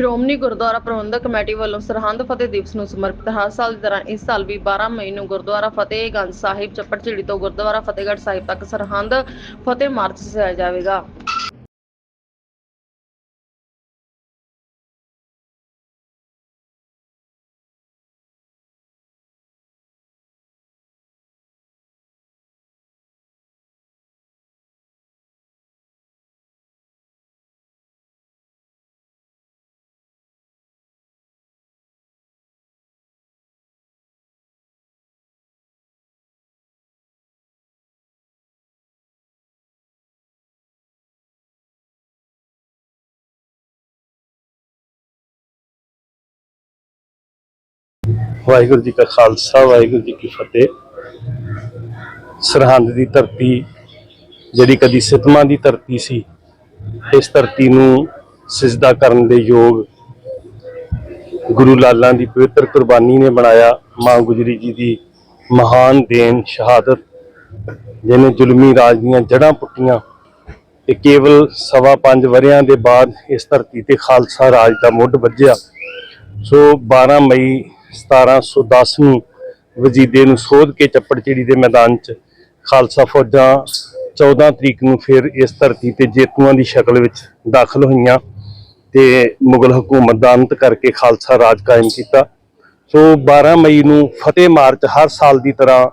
Shiromani Gurdwara Prabandhak committee ਵੱਲੋਂ ਸਰਹੰਦ ਫਤਿਹ ਦਿਵਸ ਨੂੰ ਸਮਰਪਿਤ ਹਰ ਸਾਲ ਦੀ ਤਰ੍ਹਾਂ ਇਸ ਸਾਲ ਵੀ 12 ਮਈ ਨੂੰ ਗੁਰਦੁਆਰਾ ਫਤਿਹਗੰਜ ਸਾਹਿਬ ਚੱਪੜਚਿੜੀ ਤੋਂ ਗੁਰਦੁਆਰਾ ਫਤਿਹਗੜ੍ਹ ਸਾਹਿਬ ਤੱਕ ਸਰਹੰਦ ਫਤਿਹ ਮਾਰਚ ਸਜਾਇਆ ਜਾਵੇਗਾ। ਵਾਹਿਗੁਰੂ ਜੀ ਕਾ ਖਾਲਸਾ, ਵਾਹਿਗੁਰੂ ਜੀ ਕੀ ਫਤਿਹ। ਸਰਹੰਦ ਦੀ ਧਰਤੀ, ਜਿਹੜੀ ਕਦੀ ਸਿਤਮਾਂ ਦੀ ਧਰਤੀ ਸੀ, ਇਸ ਧਰਤੀ ਨੂੰ ਸਜਦਾ ਕਰਨ ਦੇ ਯੋਗ ਗੁਰੂ ਲਾਲਾਂ ਦੀ ਪਵਿੱਤਰ ਕੁਰਬਾਨੀ ਨੇ ਬਣਾਇਆ ਮਾਂ ਗੁਜਰੀ ਜੀ ਦੀ ਮਹਾਨ ਦੇਣ ਸ਼ਹਾਦਤ, ਜਿਹਨੇ ਜ਼ੁਲਮੀ ਰਾਜ ਦੀਆਂ ਜੜ੍ਹਾਂ ਪੁੱਟੀਆਂ। ਤੇ ਕੇਵਲ ਸਵਾ ਪੰਜ ਵਰਿਆਂ ਦੇ ਬਾਅਦ ਇਸ ਧਰਤੀ ਤੇ ਖਾਲਸਾ ਰਾਜ ਦਾ ਮੁੱਢ ਵੱਜਿਆ। ਸੋ 12 ਮਈ 1710 ਨੂੰ ਵਜੀਦੇ ਨੂੰ ਸੋਧ ਕੇ ਚੱਪੜਚਿੜੀ ਦੇ ਮੈਦਾਨ 'ਚ ਖਾਲਸਾ ਫੌਜਾਂ 14 ਤਰੀਕ ਨੂੰ ਫਿਰ ਇਸ ਧਰਤੀ ਤੇ ਜੇਤੂਆਂ ਦੀ ਸ਼ਕਲ ਵਿੱਚ ਦਾਖਲ ਹੋਈਆਂ ਤੇ ਮੁਗਲ ਹਕੂਮਤ ਦਾ ਅੰਤ ਕਰਕੇ ਖਾਲਸਾ ਰਾਜ ਕਾਇਮ ਕੀਤਾ। ਸੋ 12 ਮਈ ਨੂੰ ਫਤਿਹ ਮਾਰਚ ਹਰ ਸਾਲ ਦੀ ਤਰ੍ਹਾਂ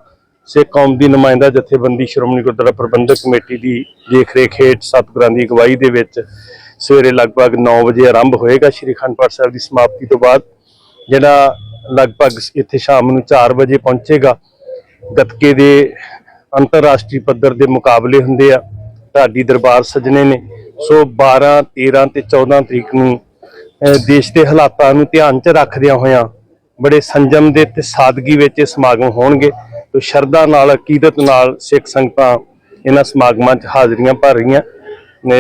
ਸਿੱਖ ਕੌਮ ਦੀ ਨੁਮਾਇੰਦਾ ਜਥੇਬੰਦੀ ਸ਼੍ਰੋਮਣੀ ਗੁਰਦੁਆਰਾ ਪ੍ਰਬੰਧਕ ਕਮੇਟੀ ਦੀ ਦੇਖ-ਰੇਖ ਹੇਠ ਸਤਿਗੁਰਾਂ ਦੀ ਅਗਵਾਈ ਦੇ ਵਿੱਚ ਸਵੇਰੇ ਲਗਭਗ 9 ਵਜੇ ਆਰੰਭ ਹੋਏਗਾ ਸ਼੍ਰੀ ਅਖੰਡ ਪਾਠ ਸਾਹਿਬ ਦੀ ਸਮਾਪਤੀ ਤੋਂ ਬਾਅਦ, ਜਿਹੜਾ ਲਗਭਗ ਇੱਥੇ ਸ਼ਾਮ ਨੂੰ 4 ਵਜੇ ਪਹੁੰਚੇਗਾ। ਗੱਤਕੇ ਦੇ ਅੰਤਰਰਾਸ਼ਟਰੀ ਪੱਧਰ ਦੇ ਮੁਕਾਬਲੇ ਹੁੰਦੇ ਆ। ਢਾਡੀ ਦਰਬਾਰ ਸਜਣੇ ਨੇ। ਸੋ 12 13 ਤੇ 14 ਤਰੀਕ ਨੂੰ ਦੇਸ਼ ਦੇ ਹਾਲਾਤਾਂ ਨੂੰ ਧਿਆਨ 'ਚ ਰੱਖਦਿਆਂ ਹੋਇਆਂ ਬੜੇ ਸੰਜਮ ਦੇ ਤੇ ਸਾਦਗੀ ਵਿੱਚ ਇਹ ਸਮਾਗਮ ਹੋਣਗੇ। ਤੇ ਸ਼ਰਧਾ ਨਾਲ, ਅਕੀਦਤ ਨਾਲ ਸਿੱਖ ਸੰਗਤਾਂ ਇਹਨਾਂ ਸਮਾਗਮਾਂ 'ਚ ਹਾਜ਼ਰੀਆਂ ਭਰ ਰਹੀਆਂ। ਨੇ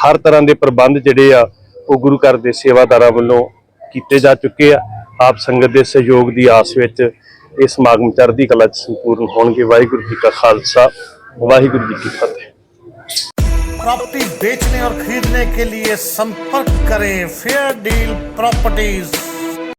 ਹਰ ਤਰ੍ਹਾਂ ਦੇ ਪ੍ਰਬੰਧ ਜਿਹੜੇ ਆ, ਉਹ ਗੁਰੂ ਘਰ ਦੇ ਸੇਵਾਦਾਰਾਂ ਵੱਲੋਂ ਕੀਤੇ ਜਾ ਚੁੱਕੇ ਆ। ਆਪ ਸੰਗਤ ਦੇ ਸਹਿਯੋਗ ਦੀ ਆਸ ਵਿੱਚ ਇਹ ਸਮਾਗਮ ਚੜ੍ਹਦੀ ਕਲਾ 'ਚ ਸੰਪੂਰਨ ਹੋਣਗੇ ਵਾਹਿਗੁਰੂ ਜੀ ਕਾ ਖਾਲਸਾ ਵਾਹਿਗੁਰੂ ਜੀ ਕੀ ਫਤਿਹ प्रॉपर्टी बेचने और खरीदने के लिए संपर्क करें फेयर डील प्रॉपर्टीज